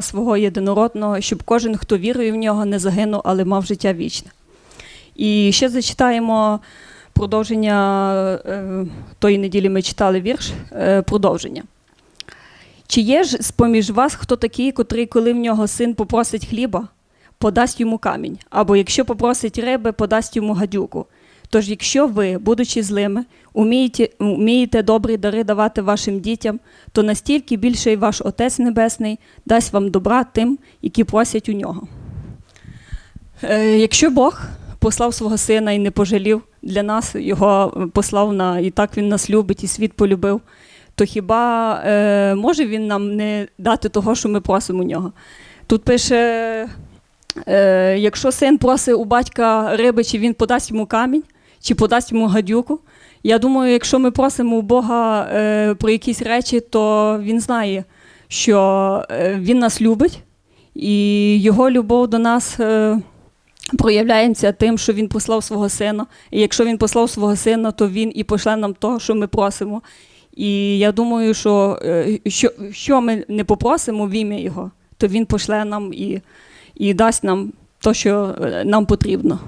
свого єдинородного, щоб кожен, хто вірує в нього, не загинув, але мав життя вічне. І ще зачитаємо продовження е, тої неділі ми читали вірш, е, продовження. Чи є ж з-поміж вас хто такий, котрий, коли в нього син попросить хліба, подасть йому камінь, або якщо попросить риби, подасть йому гадюку? Тож, якщо ви, будучи злими, умієте, умієте добрі дари давати вашим дітям, то настільки більше і ваш Отець Небесний дасть вам добра тим, які просять у нього. Е, якщо Бог послав свого сина і не пожалів для нас, його послав на і так він нас любить, і світ полюбив, то хіба е, може він нам не дати того, що ми просимо у нього? Тут пише: е, якщо син просить у батька риби, чи він подасть йому камінь, чи подасть йому гадюку. Я думаю, якщо ми просимо у Бога е, про якісь речі, то він знає, що е, він нас любить, і його любов до нас. Е, проявляється тим, що він послав свого сина. І якщо він послав свого сина, то він і пошле нам того, що ми просимо. І я думаю, що е, що, що ми не попросимо в ім'я Його, то він пошле нам і, і дасть нам те, що е, нам потрібно.